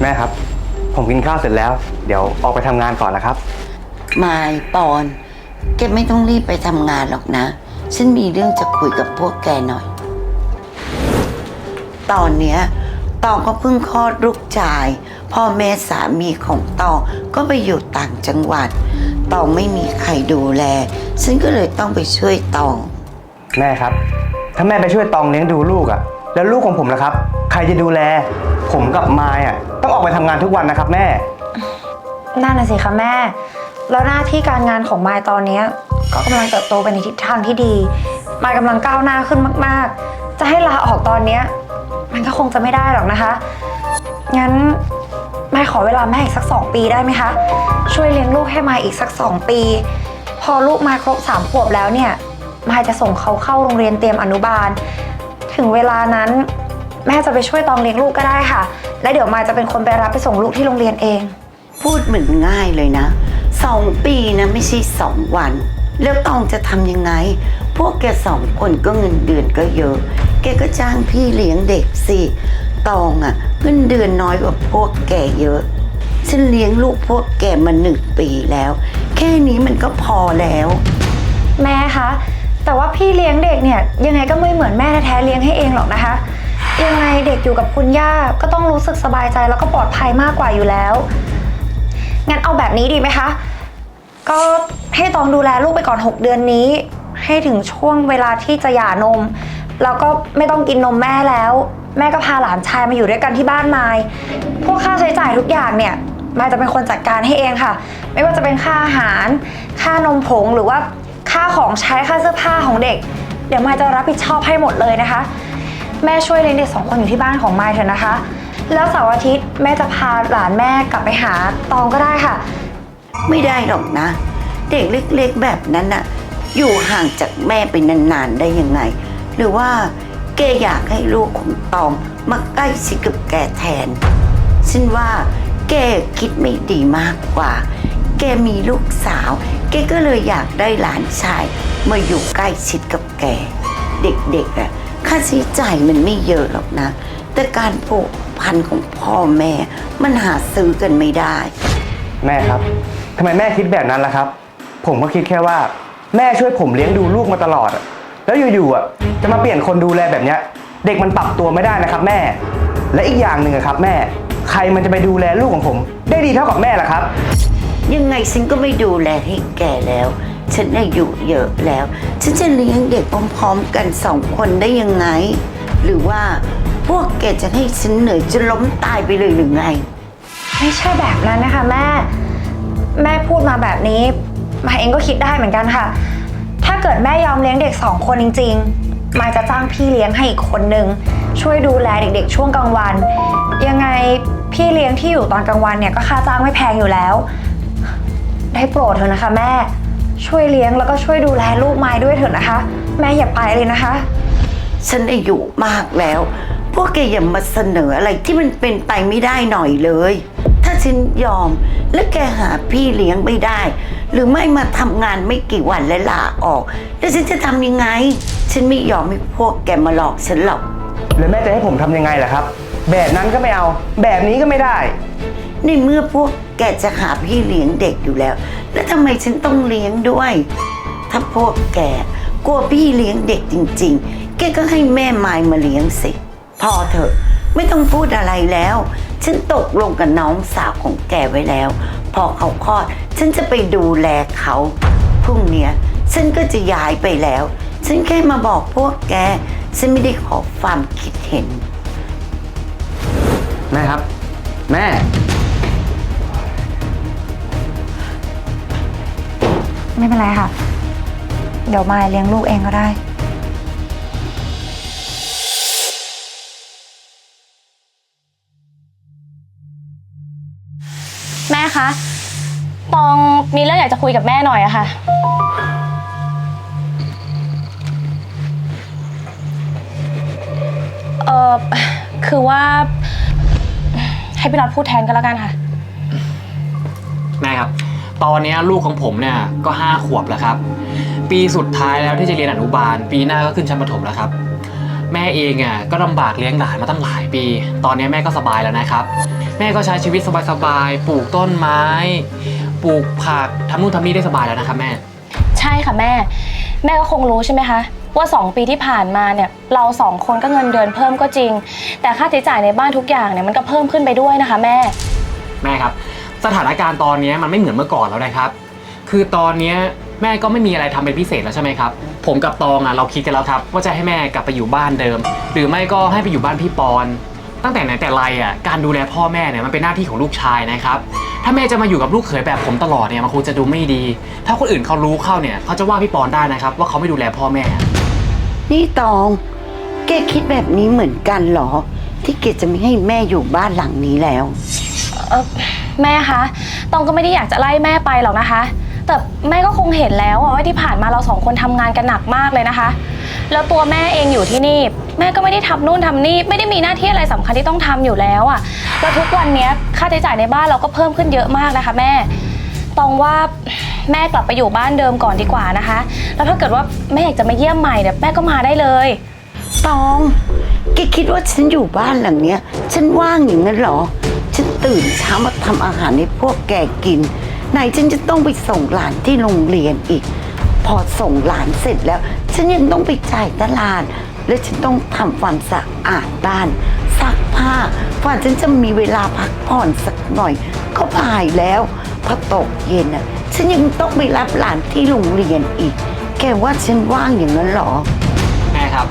แม่ครับ ผมกินข้าวเสร็จแล้ว เดี๋ยวออกไปทำงานก่อนนะครับ มายปอน แกไม่ต้องรีบไปทำงานหรอกนะ ฉันมีเรื่องจะคุยกับพวกแกหน่อย ตอนเนี้ยตองก็เพิ่งคลอดลูกชาย พ่อแม่สามีของตองก็ไปอยู่ต่างจังหวัด ตองไม่มีใครดูแล ฉันก็เลยต้องไปช่วยตอง แม่ครับ ถ้าแม่ไปช่วยตองเลี้ยงดูลูกอะแล้วลูกของผมนะครับ ใครจะดูแล ผมกับมายอะต้ ออกไปทำงานทุกวันนะครับแม่ นั่นน่ะสิคะแม่ แล้วหน้าที่การงานของมายตอนเนี้ยก็กำลังเติบโตไปในทิศทางที่ดี มายกำลังก้าวหน้าขึ้นมาก ๆ จะให้ลาออกตอนเนี้ยมันก็คงจะไม่ได้หรอกนะคะ งั้นมายขอเวลาแม่อีกสักสองปีได้ไหมคะ ช่วยเลี้ยงลูกให้มายอีกสักสองปี พอลูกมายครบสามขวบแล้วเนี่ยมายจะส่งเขาเข้าโรงเรียนเตรียมอนุบาล ถึงเวลานั้น แม่จะไปช่วยตองเลี้ยงลูกก็ได้ค่ะ และเดี๋ยวมายจะเป็นคนไปรับไปส่งลูกที่โรงเรียนเอง พูดเหมือนง่ายเลยนะสองปีนะไม่ใช่สองวัน แล้วตองจะทำยังไง พวกแกสองคนก็เงินเดือนก็เยอะ แกก็จ้างพี่เลี้ยงเด็กสิตองอะเงินเดือนน้อยกว่าพวกแกเยอะ ฉันเลี้ยงลูกพวกแกมาหนึ่งปีแล้ว แค่นี้มันก็พอแล้ว แม่คะแต่ว่าพี่เลี้ยงเด็กเนี่ยยังไงก็ไม่เหมือนแม่แท้ๆเลี้ยงให้เองหรอกนะคะ ยังไงเด็กอยู่กับคุณย่าก็ต้องรู้สึกสบายใจแล้วก็ปลอดภัยมากกว่าอยู่แล้ว งั้นเอาแบบนี้ดีไหมคะ ก็ให้ตองดูแลลูกไปก่อน 6 เดือนนี้ ให้ถึงช่วงเวลาที่จะหย่านม แล้วก็ไม่ต้องกินนมแม่แล้ว แม่ก็พาหลานชายมาอยู่ด้วยกันที่บ้านมายพวกค่าใช้จ่ายทุกอย่างเนี่ยมายจะเป็นคนจัดการให้เองค่ะ ไม่ว่าจะเป็นค่าอาหาร ค่านมผงหรือว่าค่าของใช้ค่าเสื้อผ้าของเด็ก เดี๋ยวมายจะรับผิดชอบให้หมดเลยนะคะ แม่ช่วยเลี้ยงเด็กสองคนอยู่ที่บ้านของมายเถอะนะคะ แล้วเสาร์อาทิตย์แม่จะพาหลานแม่กลับไปหาตองก็ได้ค่ะ ไม่ได้หรอกนะ เด็กเล็กๆแบบนั้นน่ะ อยู่ห่างจากแม่ไปนานๆได้ยังไง หรือว่าแกอยากให้ลูกของตองมาใกล้ชิดกับแกแทนฉันว่าแกคิดไม่ดีมากกว่า แกมีลูกสาว แกก็เลยอยากได้หลานชาย มาอยู่ใกล้ชิดกับแก เด็กๆอะ ค่าใช้จ่ายมันไม่เยอะหรอกนะ แต่การผูกพันของพ่อแม่ มันหาซื้อกันไม่ได้ แม่ครับทำไมแม่คิดแบบนั้นล่ะครับ ผมก็คิดแค่ว่า แม่ช่วยผมเลี้ยงดูลูกมาตลอดอะแล้วอยู่ๆอะจะมาเปลี่ยนคนดูแลแบบเนี้ย เด็กมันปรับตัวไม่ได้นะครับ แม่ และอีกอย่างหนึ่งอะครับ แม่ ใครมันจะไปดูแลลูกของผม ได้ดีเท่ากับแม่ล่ะครับ ยังไงฉันก็ไม่ดูแลให้แกแล้ว ฉันอายุเยอะแล้ว ฉันจะเลี้ยงเด็กพร้อมๆกันสองคนได้ยังไง หรือว่าพวกแกจะให้ฉันเหนื่อยจนล้มตายไปเลยหรือไง ไม่ใช่แบบนั้นนะคะแม่ แม่พูดมาแบบนี้ มาเองก็คิดได้เหมือนกันค่ะ ถ้าเกิดแม่ยอมเลี้ยงเด็กสองคนจริง ๆ มาจะจ้างพี่เลี้ยงให้อีกคนนึง ช่วยดูแลเด็กๆ ช่วงกลางวัน ยังไงพี่เลี้ยงที่อยู่ตอนกลางวันเนี่ยก็ค่าจ้างไม่แพงอยู่แล้ว ได้โปรดเถอะนะคะแม่ ช่วยเลี้ยงแล้วก็ช่วยดูแลลูกไม้ด้วยเถอะนะคะ แม่อย่าไปเลยนะคะ ฉันอายุมากแล้ว พวกแกอย่ามาเสนออะไรที่มันเป็นไปไม่ได้หน่อยเลย ถ้าฉันยอมแล้วแกหาพี่เลี้ยงไม่ได้ หรือไม่มาทำงานไม่กี่วันและลาออก แล้วฉันจะทำยังไง ฉันไม่ยอมให้พวกแกมาหลอกฉันหรอกแล้วแม่จะให้ผมทำยังไงล่ะครับ แบบนั้นก็ไม่เอา แบบนี้ก็ไม่ได้ ในเมื่อพวกแกจะหาพี่เลี้ยงเด็กอยู่แล้ว แล้วทำไมฉันต้องเลี้ยงด้วย ถ้าพวกแกกลัวพี่เลี้ยงเด็กจริง ๆ แกก็ให้แม่ไม้มาเลี้ยงสิ พอเถอะ ไม่ต้องพูดอะไรแล้ว ฉันตกลงกับน้องสาวของแกไว้แล้ว พอเขาคลอด ฉันจะไปดูแลเขาพรุ่งเนี้ยฉันก็จะย้ายไปแล้ว ฉันแค่มาบอกพวกแก ฉันไม่ได้ขอความคิดเห็น แม่ครับ แม่ ไม่เป็นไรค่ะ เดี๋ยวมายเลี้ยงลูกเองก็ได้ แม่คะตองมีเรื่องอยากจะคุยกับแม่หน่อยอะค่ะ เออคือว่า ให้พี่น็อตพูดแทนก็แล้วกันค่ะ แม่ครับ ตอนนี้ลูกของผมเนี่ยก็ห้าขวบแล้วครับ ปีสุดท้ายแล้วที่จะเรียนอนุบาล ปีหน้าก็ขึ้นชั้นประถมแล้วครับ แม่เองอะก็ลำบากเลี้ยงหลานมาตั้งหลายปี ตอนนี้แม่ก็สบายแล้วนะครับ แม่ก็ใช้ชีวิตสบายๆปลูกต้นไม้ ปลูกผักทำนู่นทำนี่ได้สบายแล้วนะครับแม่ ใช่ค่ะแม่ แม่ก็คงรู้ใช่ไหมคะ ว่า 2 ปีที่ผ่านมาเนี่ยเราสองคนก็เงินเดือนเพิ่มก็จริง แต่ค่าใช้จ่ายในบ้านทุกอย่างเนี่ยมันก็เพิ่มขึ้นไปด้วยนะคะ แม่ แม่ครับ สถานการณ์ตอนนี้มันไม่เหมือนเมื่อก่อนแล้วนะครับ คือตอนนี้แม่ก็ไม่มีอะไรทำเป็นพิเศษแล้วใช่ไหมครับ ผมกับตองอะเราคิดกันแล้วครับว่าจะให้แม่กลับไปอยู่บ้านเดิม หรือไม่ก็ให้ไปอยู่บ้านพี่ปอน ตั้งแต่ไหนแต่ไรอะการดูแลพ่อแม่เนี่ยมันเป็นหน้าที่ของลูกชายนะครับ ถ้าแม่จะมาอยู่กับลูกเขยแบบผมตลอดเนี่ยมันคงจะดูไม่ดี ถ้าคนอื่นเขารู้เข้าเนี่ยเขาจะว่าพี่ปอนได้นะครับ ว่าเขาไม่ดูแลพ่อแม่ นี่ตอง แกคิดแบบนี้เหมือนกันเหรอ ที่แกจะไม่ให้แม่อยู่บ้านหลังนี้แล้ว เออ แม่คะ ตองก็ไม่ได้อยากจะไล่แม่ไปหรอกนะคะ แต่แม่ก็คงเห็นแล้วอะว่าที่ผ่านมาเราสองคนทำงานกันหนักมากเลยนะคะ แล้วตัวแม่เองอยู่ที่นี่ แม่ก็ไม่ได้ทำนู่นทำนี่ ไม่ได้มีหน้าที่อะไรสำคัญที่ต้องทำอยู่แล้วอะแล้วทุกวันเนี้ยค่าใช้จ่ายในบ้านเราก็เพิ่มขึ้นเยอะมากนะคะแม่ ตองว่าแม่กลับไปอยู่บ้านเดิมก่อนดีกว่านะคะ แล้วถ้าเกิดว่าแม่อยากจะมาเยี่ยมใหม่เนี่ยแม่ก็มาได้เลย ตองแกคิดว่าฉันอยู่บ้านหลังเนี้ย ฉันว่างอย่างนั้นเหรอ ตื่นเช้ามาทำอาหารให้พวกแกกิน ไหนฉันจะต้องไปส่งหลานที่โรงเรียนอีก พอส่งหลานเสร็จแล้ว ฉันยังต้องไปจ่ายตลาด และฉันต้องทำความสะอาดบ้านซักผ้ากว่าฉันจะมีเวลาพักผ่อนสักหน่อย ก็บ่ายแล้วพอตกเย็นน่ะฉันยังต้องไปรับหลานที่โรงเรียนอีก แกว่าฉันว่างอย่างนั้นเหรอ แม่ครับ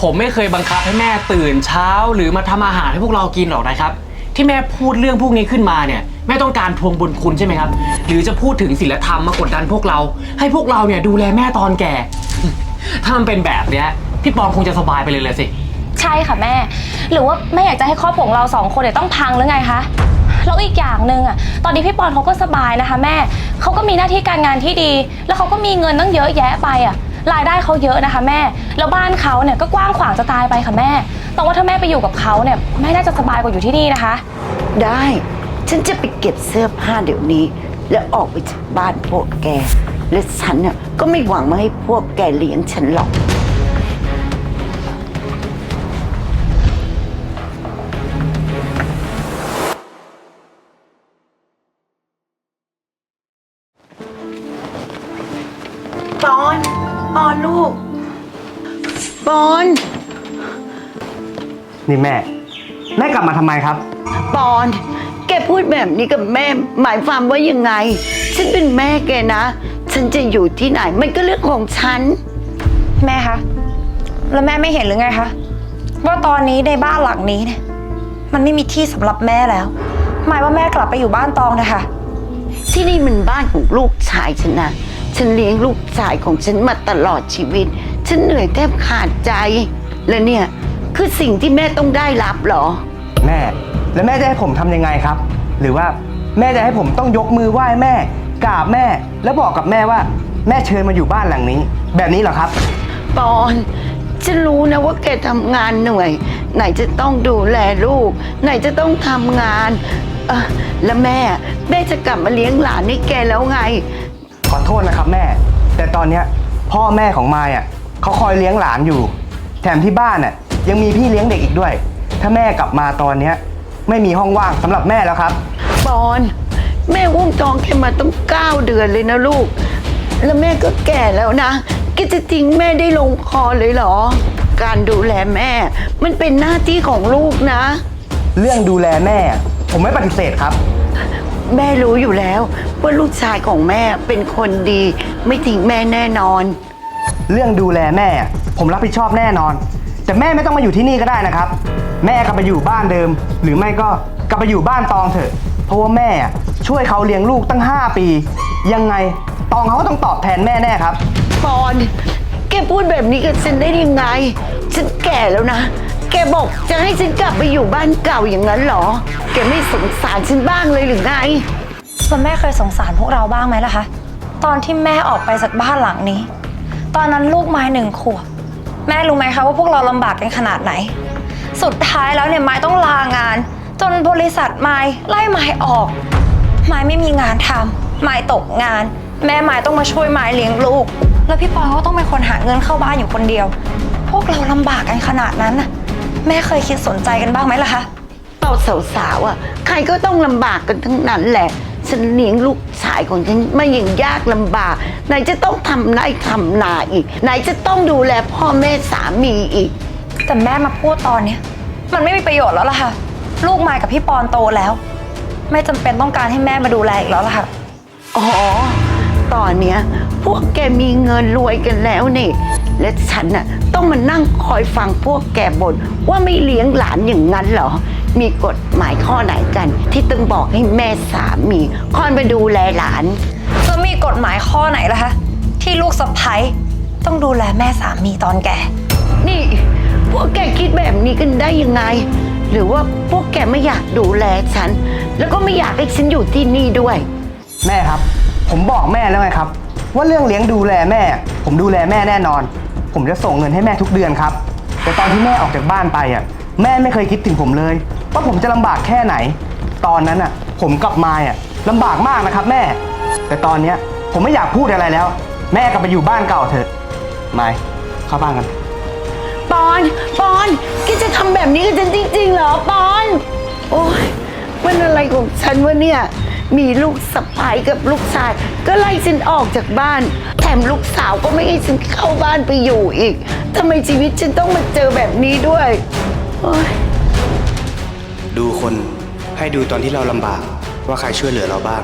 ผมไม่เคยบังคับให้แม่ตื่นเช้าหรือมาทำอาหารให้พวกเรากินหรอกนะครับ ที่แม่พูดเรื่องพวกนี้ขึ้นมาเนี่ยแม่ต้องการทวงบุญคุณใช่ไหมครับ หรือจะพูดถึงศีลธรรมมากดดันพวกเรา ให้พวกเราเนี่ยดูแลแม่ตอนแก่ ถ้ามันเป็นแบบเนี้ยพี่ปอนคงจะสบายไปเลยเลยสิ ใช่ค่ะแม่ หรือว่าแม่อยากจะให้ครอบครัวของเราสองคนเนี่ยต้องพังหรือไงคะแล้วอีกอย่างหนึ่งอะตอนนี้พี่ปอนเขาก็สบายนะคะ แม่เขาก็มีหน้าที่การงานที่ดี แล้วเขาก็มีเงินตั้งเยอะแยะไปอะรายได้เขาเยอะนะคะ แม่แล้วบ้านเขาเนี่ยก็กว้างขวางจะตายไปค่ะแม่ แต่ว่าถ้าแม่ไปอยู่กับเขาเนี่ยแม่น่าจะสบายกว่าอยู่ที่นี่นะคะ ได้ ฉันจะไปเก็บเสื้อผ้าเดี๋ยวนี้ แล้วออกไปจากบ้านพวกแก และฉันน่ะก็ไม่หวังมาให้พวกแกเลี้ยงฉันหรอก ปอน ปอนลูก ปอน นี่แม่ แม่กลับมาทำไมครับ ปอน แกพูดแบบนี้กับแม่ หมายความว่ายังไง ฉันเป็นแม่แกนะ ฉันจะอยู่ที่ไหน มันก็เรื่องของฉัน แม่คะ แล้วแม่ไม่เห็นหรือไงคะ ว่าตอนนี้ในบ้านหลังนี้เนี่ย มันไม่มีที่สำหรับแม่แล้ว หมายว่าแม่กลับไปอยู่บ้านตองนะคะ ที่นี่มันบ้านของลูกชายฉันนะ ฉันเลี้ยงลูกชายของฉันมาตลอดชีวิต ฉันเหนื่อยแทบขาดใจ และเนี่ย คือสิ่งที่แม่ต้องได้รับเหรอ แม่ แล้วแม่จะให้ผมทำยังไงครับ หรือว่าแม่จะให้ผมต้องยกมือไหว้แม่กราบแม่ แล้วบอกกับแม่ว่า แม่เชิญมาอยู่บ้านหลังนี้ แบบนี้เหรอครับ ปอน ฉันรู้นะว่าแกทำงานเหนื่อย ไหนจะต้องดูแลลูก ไหนจะต้องทำงานเออแล้วแม่ แม่จะกลับมาเลี้ยงหลานให้แกแล้วไง ขอโทษนะครับแม่ แต่ตอนเนี้ยพ่อแม่ของมายอะเขาคอยเลี้ยงหลานอยู่ แถมที่บ้านอะ ยังมีพี่เลี้ยงเด็กอีกด้วย ถ้าแม่กลับมาตอนเนี้ยไม่มีห้องว่างสำหรับแม่แล้วครับ ปอน แม่อุ้มท้องแค่มาต้องเก้าเดือนเลยนะลูก แล้วแม่ก็แก่แล้วนะแกจะทิ้งแม่ได้ลงคอเลยเหรอ การดูแลแม่ มันเป็นหน้าที่ของลูกนะ เรื่องดูแลแม่อะผมไม่ปฏิเสธครับ แม่รู้อยู่แล้วว่าลูกชายของแม่เป็นคนดี ไม่ทิ้งแม่แน่นอน เรื่องดูแลแม่อะผมรับผิดชอบแน่นอน แต่แม่ไม่ต้องมาอยู่ที่นี่ก็ได้นะครับ แม่กลับไปอยู่บ้านเดิม หรือไม่ก็กลับไปอยู่บ้านตองเถอะ เพราะว่าแม่อะช่วยเขาเลี้ยงลูกตั้ง 5 ปี ยังไงตองเขาก็ต้องตอบแทนแม่แน่ครับ ปอน แกพูดแบบนี้กับฉันได้ยังไง ฉันแก่แล้วนะ แกบอกจะให้ฉันกลับไปอยู่บ้านเก่าอย่างนั้นเหรอ แกไม่สงสารฉันบ้างเลยหรือไงแล้วแม่เคยสงสารพวกเราบ้างไหมล่ะคะ ตอนที่แม่ออกไปจากบ้านหลังนี้ ตอนนั้นลูกไม้หนึ่งขวบ แม่รู้ไหมคะว่าพวกเราลำบากกันขนาดไหน สุดท้ายแล้วเนี่ยไม้ต้องลางาน จนบริษัทไม้ไล่ไม้ออก ไม้ไม่มีงานทำไม้ตกงาน แม่ไม้ต้องมาช่วยไม้เลี้ยงลูก แล้วพี่ปอยก็ต้องเป็นคนหาเงินเข้าบ้านอยู่คนเดียว พวกเราลำบากกันขนาดนั้นน่ะแม่เคยคิดสนใจกันบ้างไหมล่ะคะ ตอนสาวๆอะใครก็ต้องลำบากกันทั้งนั้นแหละ ฉันเลี้ยงลูกชายของฉันมาอย่างยากลำบากไหนจะต้องทำไร่ทำนาอีก ไหนจะต้องดูแลพ่อแม่สามีอีก แต่แม่มาพูดตอนเนี้ยมันไม่มีประโยชน์แล้วล่ะค่ะ ลูกมายกับพี่ปอนโตแล้ว ไม่จำเป็นต้องการให้แม่มาดูแลอีกแล้วล่ะค่ะ อ๋อ ตอนเนี้ยพวกแกมีเงินรวยกันแล้วนี่ และฉันน่ะต้องมานั่งคอยฟังพวกแกบ่นว่าไม่เลี้ยงหลานอย่างนั้นเหรอ มีกฎหมายข้อไหนกัน ที่ต้องบอกให้แม่สามีคอยมาดูแลหลาน จะมีกฎหมายข้อไหนล่ะคะ ที่ลูกสะพ้ยต้องดูแลแม่สามีตอนแก่ นี่ พวกแกคิดแบบนี้กันได้ยังไง หรือว่าพวกแกไม่อยากดูแลฉัน แล้วก็ไม่อยากให้ฉันอยู่ที่นี่ด้วย แม่ครับ ผมบอกแม่แล้วไงครับ ว่าเรื่องเลี้ยงดูแลแม่ ผมดูแลแม่แน่นอน ผมจะส่งเงินให้แม่ทุกเดือนครับ แต่ตอนที่แม่ออกจากบ้านไปอะ แม่ไม่เคยคิดถึงผมเลยว่าผมจะลำบากแค่ไหน ตอนนั้นอะ ผมกับมายอะลำบากมากนะครับ แม่ แต่ตอนเนี้ยผมไม่อยากพูดอะไรแล้ว แม่กลับไปอยู่บ้านเก่าเถอะมายเข้าบ้านกัน ปอน ปอนแกจะทำแบบนี้กับฉันจริงๆเหรอ ปอน โอ้ยมันอะไรของฉันวะเนี่ย มีลูกสะใภ้กับลูกชาย ก็ไล่ฉันออกจากบ้าน แถมลูกสาวก็ไม่ให้ฉันเข้าบ้านไปอยู่อีกทำไมชีวิตฉันต้องมาเจอแบบนี้ด้วยโอ้ยดูคนให้ดูตอนที่เราลำบากว่าใครช่วยเหลือเราบ้าง